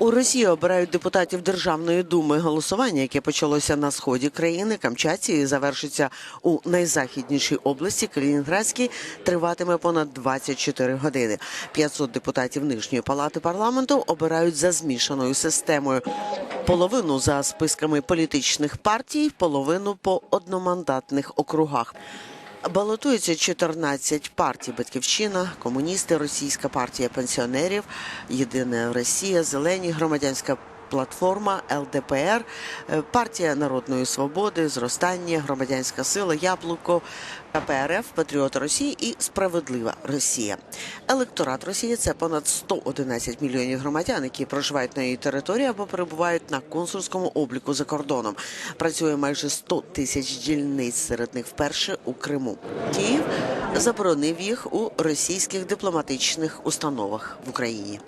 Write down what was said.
У Росії обирають депутатів Державної думи. Голосування, яке почалося на сході країни, Камчатці, і завершиться у найзахіднішій області Калінінградській, триватиме понад 24 години. 500 депутатів нижньої палати парламенту обирають за змішаною системою. Половину за списками політичних партій, половину по одномандатних округах. Балотуються 14 партій: Батьківщина, комуністи, Російська партія пенсіонерів, Єдина Росія, Зелені, громадянська. Платформа ЛДПР, е, партія народної свободи, зростання, громадянська сила, яблуко, КПРФ, Патріоти Росії і Справедлива Росія. Електорат Росії це понад 111 мільйонів громадян, які проживають на її території або перебувають на консульському обліку за кордоном. Працює майже 100 тисяч дільниць, серед них вперше у Криму. Київ заборонив їх у російських дипломатичних установах в Україні.